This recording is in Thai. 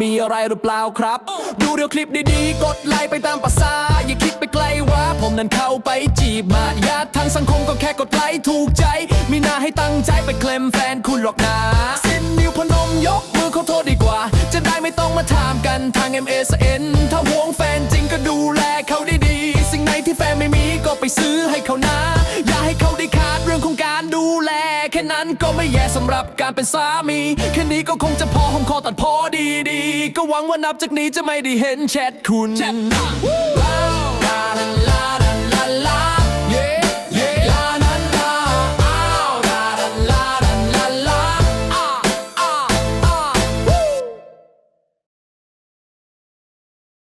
มีอะไรหรือเปล่าครับ ดูเดียวคลิปดีๆ กดไลค์ไปตามภาษา อย่าคิดไปไกลว่า นั้นเข้าไปจีบมาญาติทางสังคมก็แค่กดไลค์ถูกใจ มีหน้าให้ตั้งใจไปเคลมแฟนคุณหรอกนะสิ้นนิ้วพนมยกมือขาโทษดีกว่า จะได้ไม่ต้องมาถามกันทาง MSN ถ้าหวงแฟนจริงก็ดูแลเขาดีๆสิ่งไหนที่แฟนไม่มีก็ไปซื้อให้เขานะ อย่าให้เขาได้ขาดเรื่องของการดูแล แค่นั้นก็ไม่แย่สำหรับการเป็นสามี แค่นี้ก็คงจะพอหอมคอตัดพอดีๆก็หวังว่านับจากนี้จะไม่ได้เห็นแชทคุณ